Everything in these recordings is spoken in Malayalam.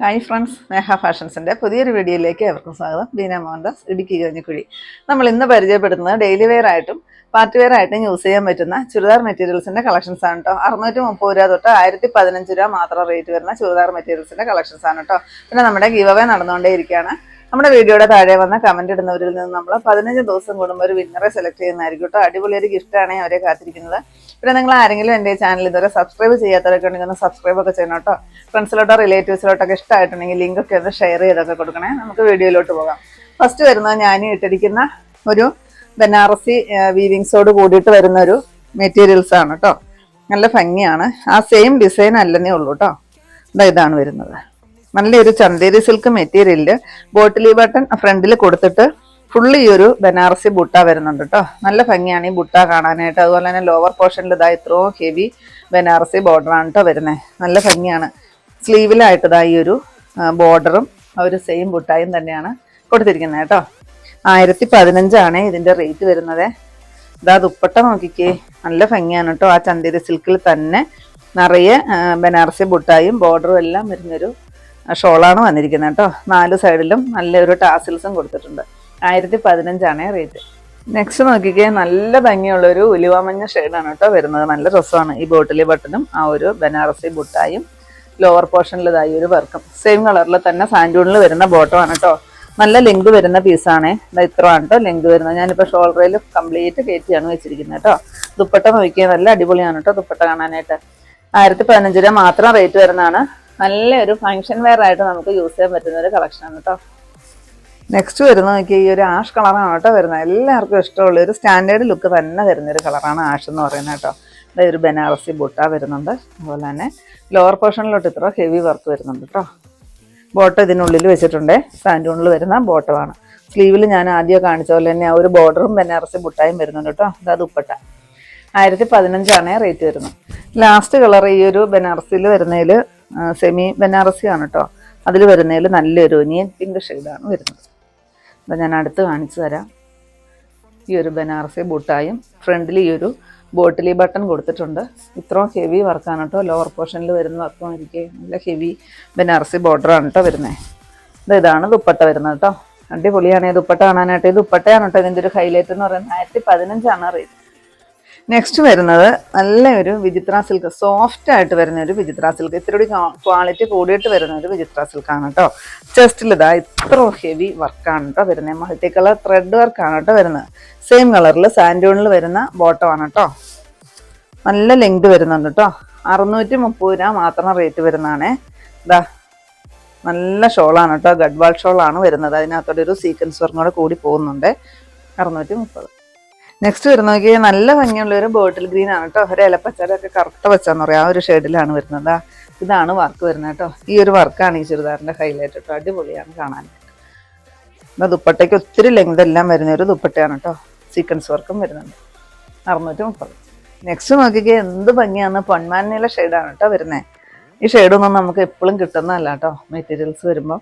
ഹായ് ഫ്രണ്ട്സ് സ്നേഹ ഫാഷൻസിന്റെ പുതിയൊരു വീഡിയോയിലേക്ക് അവർക്കും സ്വാഗതം. ബീന മോഹൻദാസ് ഇടുക്കി കഞ്ഞിക്കുഴി നമ്മൾ ഇന്ന് പരിചയപ്പെടുന്നത് ഡെയിലി വെയർ ആയിട്ടും പാർട്ടി വെയർ ആയിട്ടും യൂസ് ചെയ്യാൻ പറ്റുന്ന ചുരിദാർ മെറ്റീരിയൽസിന്റെ കളക്ഷൻസ് ആണ് കേട്ടോ അറുന്നൂറ്റി മുപ്പത് രൂപ തൊട്ട് ആയിരത്തി പതിനഞ്ച് രൂപ മാത്രം റേറ്റ് വരുന്ന ചുരിദാർ മെറ്റീരിയൽസിന്റെ കളക്ഷൻസ് ആണ് കേട്ടോ പിന്നെ നമ്മുടെ ഗീവ് അവേ നടന്നുകൊണ്ടേയിരിക്കുകയാണ്. നമ്മുടെ വീഡിയോയുടെ താഴെ വന്ന കമന്റ് ഇടുന്നവരിൽ നിന്ന് നമ്മൾ പതിനഞ്ച് ദിവസം കൂടുമ്പോൾ ഒരു വിന്നറെ സെലക്ട് ചെയ്യുന്നതായിരിക്കും കേട്ടോ അടിപൊളി ഒരു ഗിഫ്റ്റാണ് അവരെ കാത്തിരിക്കുന്നത്. പിന്നെ നിങ്ങൾ ആരെങ്കിലും എന്റെ ചാനൽ ഇതുവരെ സബ്സ്ക്രൈബ് ചെയ്യാത്തവരൊക്കെ ഉണ്ടെങ്കിൽ ഒന്ന് സബ്സ്ക്രൈബ് ഒക്കെ ചെയ്യണം കേട്ടോ. ഫ്രണ്ട്സിലോട്ടോ റിലേറ്റീവ്സിലോട്ടൊക്കെ ഇഷ്ടമായിട്ടുണ്ടെങ്കിൽ ലിങ്ക് ഒക്കെ ഒന്ന് ഷെയർ ചെയ്തൊക്കെ കൊടുക്കണേ. നമുക്ക് വീഡിയോയിലോട്ട് പോകാം. ഫസ്റ്റ് വരുന്നത് ഞാൻ ഇട്ടിരിക്കുന്ന ഒരു ബനാറസി വീവിങ്സോട് കൂടിയിട്ട് വരുന്ന ഒരു മെറ്റീരിയൽസ് ആണ് കേട്ടോ. നല്ല ഭംഗിയാണ്. ആ സെയിം ഡിസൈൻ അല്ലെന്നേ ഉള്ളൂ കേട്ടോ. ഇതാ ഇതാണ് വരുന്നത്. നല്ലൊരു ചന്തേരി സിൽക്ക് മെറ്റീരിയലിൽ ബോട്ടിലി ബട്ടൺ ഫ്രണ്ടിൽ കൊടുത്തിട്ട് ഫുള്ള് ഒരു ബനാറസി ബുട്ട വരുന്നുണ്ട് കേട്ടോ നല്ല ഭംഗിയാണ് ഈ ബുട്ട കാണാനായിട്ട്. അതുപോലെ തന്നെ ലോവർ പോർഷനിൽ ഇതാ ഇത്രയും ഹെവി ബനാറസി ബോർഡറാണ് കേട്ടോ വരുന്നത് നല്ല ഭംഗിയാണ്. സ്ലീവിലായിട്ട് ഇതാ ഈ ഒരു ബോർഡറും ഒരു സെയിം ബുട്ടായും തന്നെയാണ് കൊടുത്തിരിക്കുന്നത് കേട്ടോ ആയിരത്തി പതിനഞ്ചാണ് ഇതിന്റെ റേറ്റ് വരുന്നത്. ഇതാ ദുപ്പട്ട നോക്കിക്കേ. നല്ല ഭംഗിയാണ് കേട്ടോ ആ ചന്തേരി സിൽക്കിൽ തന്നെ നിറയെ ബനാറസി ബുട്ടായും ബോർഡറും എല്ലാം വരുന്നൊരു ഷോളാണ് വന്നിരിക്കുന്നത് കേട്ടോ നാല് സൈഡിലും നല്ലൊരു ടാസിൽസും കൊടുത്തിട്ടുണ്ട്. ആയിരത്തി പതിനഞ്ചാണ് റേറ്റ്. നെക്സ്റ്റ് നോക്കിക്കേ നല്ല ഭംഗിയുള്ള ഒരു ഉലുവാമഞ്ഞ ഷെയ്ഡാണ് കേട്ടോ വരുന്നത്. നല്ല രസമാണ് ഈ ബോട്ടിലി ബട്ടനും ആ ഒരു ബനാറസി ബുട്ടായും ലോവർ പോർഷനിലതായി ഒരു വർക്കും. സെയിം കളറിൽ തന്നെ സാൻഡൂണിൽ വരുന്ന ബോട്ടമാണ് കേട്ടോ. നല്ല ലെങ്ക് വരുന്ന പീസാണ്. ഇത് ഇത്രയാണ് കേട്ടോ ലെങ്ക് വരുന്നത്. ഞാനിപ്പോൾ ഷോൾഡറിൽ കംപ്ലീറ്റ് കയറ്റിയാണ് വെച്ചിരിക്കുന്നത് കേട്ടോ. ദുപ്പട്ട നോക്കിയാൽ നല്ല അടിപൊളിയാണ് കേട്ടോ ദുപ്പട്ട കാണാനായിട്ട്. ആയിരത്തി പതിനഞ്ച് രൂപ മാത്രം റേറ്റ് വരുന്നതാണ്. നല്ലൊരു ഫങ്ഷൻ വെയർ ആയിട്ട് നമുക്ക് യൂസ് ചെയ്യാൻ പറ്റുന്ന ഒരു കളക്ഷനാണ് കേട്ടോ. നെക്സ്റ്റ് വരുന്നത് നോക്കി ഈ ഒരു ആഷ് കളറാണ് കേട്ടോ വരുന്നത്. എല്ലാവർക്കും ഇഷ്ടമുള്ള ഒരു സ്റ്റാൻഡേർഡ് ലുക്ക് തന്നെ വരുന്ന ഒരു കളറാണ് ആഷ് എന്ന് പറയുന്നത് കേട്ടോ. ഇത് ഒരു ബനാറസി ബുട്ട വരുന്നുണ്ട്. അതുപോലെ തന്നെ ലോവർ പോർഷനിലോട്ട് ഇത്ര ഹെവി വർക്ക് വരുന്നുണ്ട് കേട്ടോ. ബോട്ടം ഇതിനുള്ളിൽ വെച്ചിട്ടുണ്ട്. സാൻഡൂണിൽ വരുന്ന ബോട്ടമാണ് സ്ലീവിൽ ഞാൻ ആദ്യം കാണിച്ച പോലെ തന്നെ ആ ഒരു ബോർഡറും ബനാറസി ബുട്ടായും വരുന്നുണ്ട് കേട്ടോ. ഇതാ ദുപ്പട്ട. ആയിരത്തി പതിനഞ്ചാണ് റേറ്റ് വരുന്നത്. ലാസ്റ്റ് കളർ ഈ ഒരു ബനാറസിയിൽ വരുന്നതിൽ സെമി ബനാറസിയാണ് കേട്ടോ. അതിൽ വരുന്നതിൽ നല്ലൊരു ഒനിയൻ പിങ്ക് ഷെയ്ഡാണ് വരുന്നത്. അപ്പം ഞാൻ അടുത്ത് കാണിച്ചു തരാം. ഈ ഒരു ബനാറസി ബൂട്ടായും ഫ്രണ്ടിൽ ഈ ഒരു ബോട്ടിലി ബട്ടൺ കൊടുത്തിട്ടുണ്ട്. ഇത്രയും ഹെവി വർക്കാണ് കേട്ടോ. ലോവർ പോർഷനിൽ വരുന്ന വർക്കും ഇരിക്കുക നല്ല ഹെവി ബനാറസി ബോർഡറാണ് കേട്ടോ വരുന്നത് ഇത് ഇതാണ് ദുപ്പട്ട വരുന്നത് കേട്ടോ. അടിപൊളിയാണ്. ഈ ദുപ്പട്ട കാണാനായിട്ട്. ഈ ദുപ്പട്ടയാണ് കേട്ടോ ഇതിന്റെ ഒരു ഹൈലൈറ്റ് എന്ന് പറയുന്നത്. ആയിരത്തി പതിനഞ്ചാണ് റേറ്റ് നെക്സ്റ്റ് വരുന്നത് നല്ല ഒരു വിചിത്ര സിൽക്ക് സോഫ്റ്റ് ആയിട്ട് വരുന്ന ഒരു വിചിത്ര സിൽക്ക് ഇത്തിരി ക്വാളിറ്റി കൂടിയിട്ട് വരുന്ന ഒരു വിചിത്ര സിൽക്കാണ് കേട്ടോ ചെസ്റ്റിൽ ഇതാ ഇത്ര ഹെവി വർക്കാണ് കേട്ടോ വരുന്നത് മൾട്ടി കളർ ത്രെഡ് വർക്കാണ് കേട്ടോ വരുന്നത്. സെയിം കളറിൽ സാൻഡൂണിൽ വരുന്ന ബോട്ടമാണ് കേട്ടോ നല്ല ലെങ്ത് വരുന്നുണ്ട് കേട്ടോ അറുന്നൂറ്റി മുപ്പത് രൂപ മാത്രം റേറ്റ് വരുന്നതാണേ. ഇതാ നല്ല ഷോളാണ് കേട്ടോ ഗഡ്വാൾ ഷോളാണ് വരുന്നത്. അതിനകത്തോടെ ഒരു സീക്വൻസ് വർക്കും കൂടി പോകുന്നുണ്ട്. അറുന്നൂറ്റി മുപ്പത് നെക്സ്റ്റ് വരുന്ന നോക്കി നല്ല ഭംഗിയുള്ള ഒരു ബോട്ടിൽ ഗ്രീൻ ആണ് കേട്ടോ ഒരു ഇലപ്പച്ചരൊക്കെ കറുത്ത പച്ചാന്ന് പറയാം. ആ ഒരു ഷെയ്ഡിലാണ് വരുന്നത്. ഇതാണ് വർക്ക് വരുന്നത് കേട്ടോ ഈ ഒരു വർക്കാണ് ഈ ചുരിദാറിന്റെ ഹൈലൈറ്റ് കേട്ടോ അടിപൊളിയാണ് കാണാൻ. ഇതാ ദുപ്പട്ടയ്ക്ക് ഒത്തിരി ലെങ്ത് എല്ലാം വരുന്ന ഒരു ദുപ്പട്ടയാണ് കേട്ടോ സീക്വൻസ് വർക്കും വരുന്നുണ്ട് അറുന്നൂറ്റി മുപ്പത് നെക്സ്റ്റ് നോക്കിക്കേ എന്ത് ഭംഗിയാണ്. പൊന്മാനയിലെ ഷെയ്ഡാണ് കേട്ടോ വരുന്നത് ഈ ഷെയ്ഡൊന്നും നമുക്ക് എപ്പോഴും കിട്ടുന്നതല്ല കേട്ടോ മെറ്റീരിയൽസ് വരുമ്പോൾ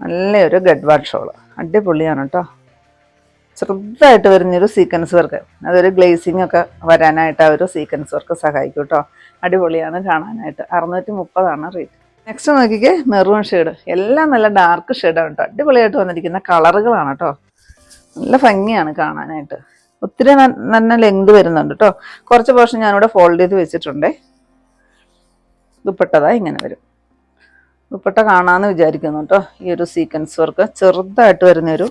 നല്ലൊരു ഗഡ്വാഡ് ഷോൾ. അടിപൊളിയാണ് കേട്ടോ ചെറുതായിട്ട് വരുന്നൊരു സീക്വൻസ് വർക്ക്. അതൊരു ഗ്ലേസിംഗ് ഒക്കെ വരാനായിട്ട് ആ ഒരു സീക്വൻസ് വർക്ക് സഹായിക്കും കേട്ടോ അടിപൊളിയാണ് കാണാനായിട്ട്. അറുന്നൂറ്റി മുപ്പതാണ് റേറ്റ് നെക്സ്റ്റ് നോക്കിക്കേ മെറൂൺ ഷെയ്ഡ് എല്ലാം നല്ല ഡാർക്ക് ഷെയ്ഡാണ് കേട്ടോ അടിപൊളിയായിട്ട് വന്നിരിക്കുന്ന കളറുകളാണ് കേട്ടോ നല്ല ഭംഗിയാണ് കാണാനായിട്ട്. ഒത്തിരി നല്ല ലെങ്ത് വരുന്നുണ്ട് കേട്ടോ കുറച്ച് പോർഷൻ ഞാനിവിടെ ഫോൾഡ് ചെയ്ത് വെച്ചിട്ടുണ്ടേ. ദുപ്പട്ടതാ ഇങ്ങനെ വരും. ദുപ്പട്ട കാണാമെന്ന് വിചാരിക്കുന്നു കേട്ടോ ഈ ഒരു സീക്വൻസ് വർക്ക് ചെറുതായിട്ട് വരുന്നൊരു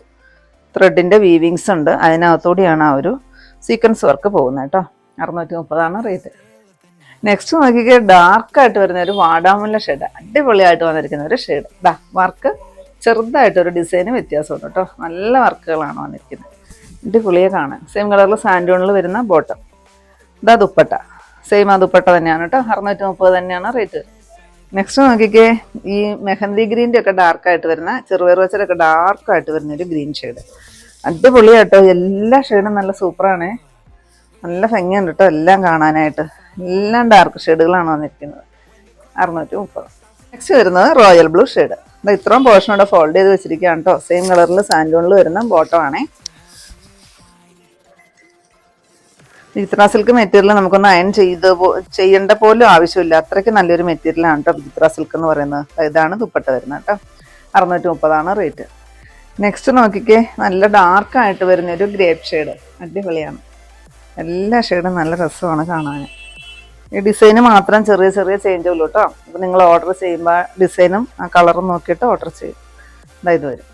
ത്രെഡിന്റെ വീവിങ്സ് ഉണ്ട്. അതിനകത്തൂടെയാണ് ആ ഒരു സീക്വൻസ് വർക്ക് പോകുന്നത് കേട്ടോ. അറുന്നൂറ്റി മുപ്പതാണ് റേറ്റ് നെക്സ്റ്റ് നോക്കിക്കേ ഡാർക്കായിട്ട് വരുന്ന ഒരു വാടാമുല്ല ഷെയ്ഡ് അടിപൊളിയായിട്ട് വന്നിരിക്കുന്ന ഒരു ഷെയ്ഡ് ഡാ വർക്ക് ചെറുതായിട്ടൊരു ഡിസൈന് വ്യത്യാസമുണ്ട് കേട്ടോ. നല്ല വർക്കുകളാണ് വന്നിരിക്കുന്നത്. അടിപൊളിയെ കാണാൻ. സെയിം കളറിൽ സാൻഡോണിൽ വരുന്ന ബോട്ടം ഇതാ ദുപ്പട്ട. സെയിം ആ ദുപ്പട്ട തന്നെയാണ് കേട്ടോ. അറുന്നൂറ്റി മുപ്പത് തന്നെയാണ് റേറ്റ് നെക്സ്റ്റ് നോക്കിക്കേ ഈ മെഹന്തി ഗ്രീന്റെ ഒക്കെ ഡാർക്കായിട്ട് വരുന്ന ചെറുപയർ വെച്ചതൊക്കെ ഡാർക്കായിട്ട് വരുന്ന ഒരു ഗ്രീൻ ഷെയ്ഡ് അടിപൊളിയാട്ടോ എല്ലാ ഷെയ്ഡും നല്ല സൂപ്പറാണ് നല്ല ഭംഗിയുണ്ട് കേട്ടോ എല്ലാം കാണാനായിട്ട്. എല്ലാം ഡാർക്ക് ഷെയ്ഡുകളാണ് വന്നിരിക്കുന്നത്. അറുന്നൂറ്റി മുപ്പത് നെക്സ്റ്റ് വരുന്നത് റോയൽ ബ്ലൂ ഷെയ്ഡ് ഇത്രയും പോർഷനോടെ ഫോൾഡ് ചെയ്ത് വെച്ചിരിക്കുകയാണ് കേട്ടോ സെയിം കളറിൽ സാൻഡോണിൽ വരുന്ന ബോട്ടം വിചിത്ര സിൽക്ക് മെറ്റീരിയൽ നമുക്കൊന്ന് അയൺ ചെയ്ത് ചെയ്യേണ്ട പോലും ആവശ്യമില്ല. അത്രയ്ക്ക് നല്ലൊരു മെറ്റീരിയലാണ് കേട്ടോ വിചിത്ര സിൽക്ക് എന്ന് പറയുന്നത്. ഇതാണ് ദുപ്പട്ട വരുന്നത് കേട്ടോ അറുന്നൂറ്റി മുപ്പതാണ് റേറ്റ് നെക്സ്റ്റ് നോക്കിക്കേ. നല്ല ഡാർക്കായിട്ട് വരുന്ന ഒരു ഗ്രേപ്പ് ഷെയ്ഡ് അടിപൊളിയാണ്. എല്ലാ ഷെയ്ഡും നല്ല രസമാണ് കാണാൻ. ഈ ഡിസൈന് മാത്രം ചെറിയ ചെറിയ ചേഞ്ച് ഉള്ളൂ കേട്ടോ അപ്പോൾ നിങ്ങൾ ഓർഡർ ചെയ്യുമ്പോൾ ഡിസൈനും ആ കളറും നോക്കിയിട്ട് ഓർഡർ ചെയ്യും. ഇതാ ഇത് വരും.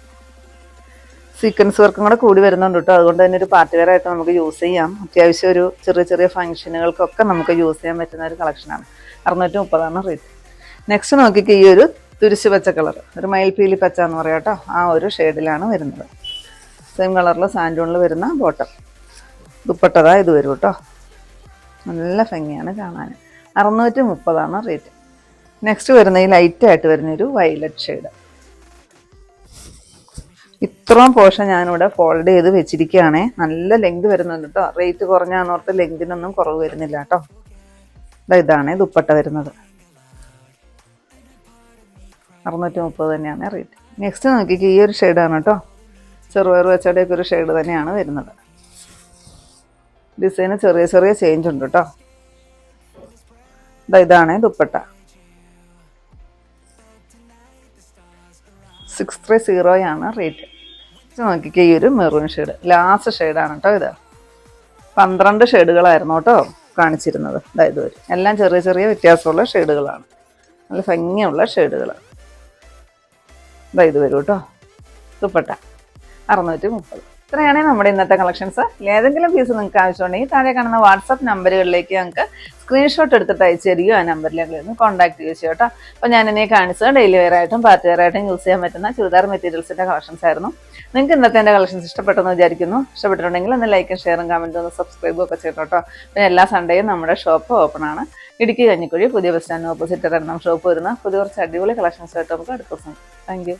സീക്വൻസ് വർക്കും കൂടെ കൂടി വരുന്നുണ്ട് കേട്ടോ അതുകൊണ്ട് തന്നെ ഒരു പാർട്ടി വെയർ ആയിട്ട് നമുക്ക് യൂസ് ചെയ്യാം. അത്യാവശ്യം ഒരു ചെറിയ ചെറിയ ഫംഗ്ഷനുകൾക്കൊക്കെ നമുക്ക് യൂസ് ചെയ്യാൻ പറ്റുന്ന ഒരു കളക്ഷനാണ് അറുന്നൂറ്റി മുപ്പതാണ് റേറ്റ് നെക്സ്റ്റ് നോക്കിക്ക് ഈ ഒരു തുരിശ് പച്ച കളർ ഒരു മയിൽപീലി പച്ച എന്ന് പറയാം കേട്ടോ ആ ഒരു ഷെയ്ഡിലാണ് വരുന്നത്. സെയിം കളറിൽ സാൻഡൂണിൽ വരുന്ന ബോട്ടം ദുപ്പട്ടതാ ഇത് വരും കേട്ടോ നല്ല ഭംഗിയാണ് കാണാൻ. അറുന്നൂറ്റി മുപ്പതാണ് റേറ്റ് നെക്സ്റ്റ് വരുന്ന ഈ ലൈറ്റായിട്ട് വരുന്ന ഒരു വയലറ്റ് ഷെയ്ഡ് ഇത്രയും പോർഷൻ ഞാനിവിടെ ഫോൾഡ് ചെയ്ത് വെച്ചിരിക്കുകയാണേ. നല്ല ലെങ്ത് വരുന്നുണ്ട് കേട്ടോ റേറ്റ് കുറഞ്ഞാന്നോർത്ത് ലെങ്തിനൊന്നും കുറവ് വരുന്നില്ല കേട്ടോ ഇതാണ് ദുപ്പട്ട വരുന്നത്. അറുന്നൂറ്റി മുപ്പത് തന്നെയാണ് റേറ്റ് നെക്സ്റ്റ് നോക്കിക്ക് ഈ ഒരു ഷെയ്ഡാണ് കേട്ടോ ചെറുപയർ വെച്ചയുടെയൊക്കെ ഒരു ഷെയ്ഡ് തന്നെയാണ് വരുന്നത്. ഡിസൈന് ചെറിയ ചെറിയ ചേഞ്ച് ഉണ്ട് കേട്ടോ ഇതാണ് ദുപ്പട്ട. സിക്സ് ത്രീ സീറോയാണ് റേറ്റ് നോക്കിക്കേ ഈ ഒരു മെറൂൺ ഷെയ്ഡ് ലാസ്റ്റ് ഷെയ്ഡാണ് കേട്ടോ ഇത്. പന്ത്രണ്ട് ഷെയ്ഡുകളായിരുന്നു കേട്ടോ കാണിച്ചിരുന്നത്. അതായത് ഒരു എല്ലാം ചെറിയ ചെറിയ വ്യത്യാസമുള്ള ഷെയ്ഡുകളാണ് നല്ല ഭംഗിയുള്ള ഷെയ്ഡുകൾ ഇതാ ഇത് വരും കേട്ടോ ദുപ്പട്ട. അറുന്നൂറ്റി മുപ്പത് ഇത്രയാണ് നമ്മുടെ ഇന്നത്തെ കളക്ഷൻസ് ഏതെങ്കിലും പീസ് നിങ്ങൾക്ക് ആവശ്യമുണ്ടെങ്കിൽ താഴെ കാണുന്ന വാട്സപ്പ് നമ്പറുകളിലേക്ക് ഞങ്ങൾക്ക് സ്ക്രീൻഷോട്ട് എടുത്തിട്ട് അയച്ചു തരികയോ ആ നമ്പറിലേക്ക് ഒന്ന് കോൺടാക്ട് ചെയ്യുക കേട്ടോ. അപ്പോൾ ഞാൻ എന്നെ കാണിച്ചത് ഡെയിലി വെയർ ആയിട്ടും പാർട്ടി വെയർ ആയിട്ടും യൂസ് ചെയ്യാൻ പറ്റുന്ന ചുരിദാർ മെറ്റീരിയൽസിന്റെ കളക്ഷൻസ് ആയിരുന്നു. നിങ്ങൾക്ക് ഇന്നത്തെ എന്റെ കളക്ഷൻസ് ഇഷ്ടപ്പെട്ടെന്ന് വിചാരിക്കുന്നു. ഇഷ്ടപ്പെട്ടിട്ടുണ്ടെങ്കിൽ ഒന്ന് ലൈക്കും ഷെയറും കമന്റും ഒന്ന് സബ്സ്ക്രൈബും ഒക്കെ ചെയ്യട്ടോ കേട്ടോ. പിന്നെ എല്ലാ സൺഡേയും നമ്മുടെ ഷോപ്പ് ഓപ്പൺ ആണ്. ഇടുക്കി കഞ്ഞിക്കുഴി പുതിയ ബസ് സ്റ്റാൻഡിന് ഓപ്പോസിറ്റ് എറണാകുളം ഷോപ്പ് വരുന്ന പുതിയ കുറച്ച് അടിപൊളി കളക്ഷൻസ് ആയിട്ട് നമുക്ക് അടുത്ത ദിവസം താങ്ക്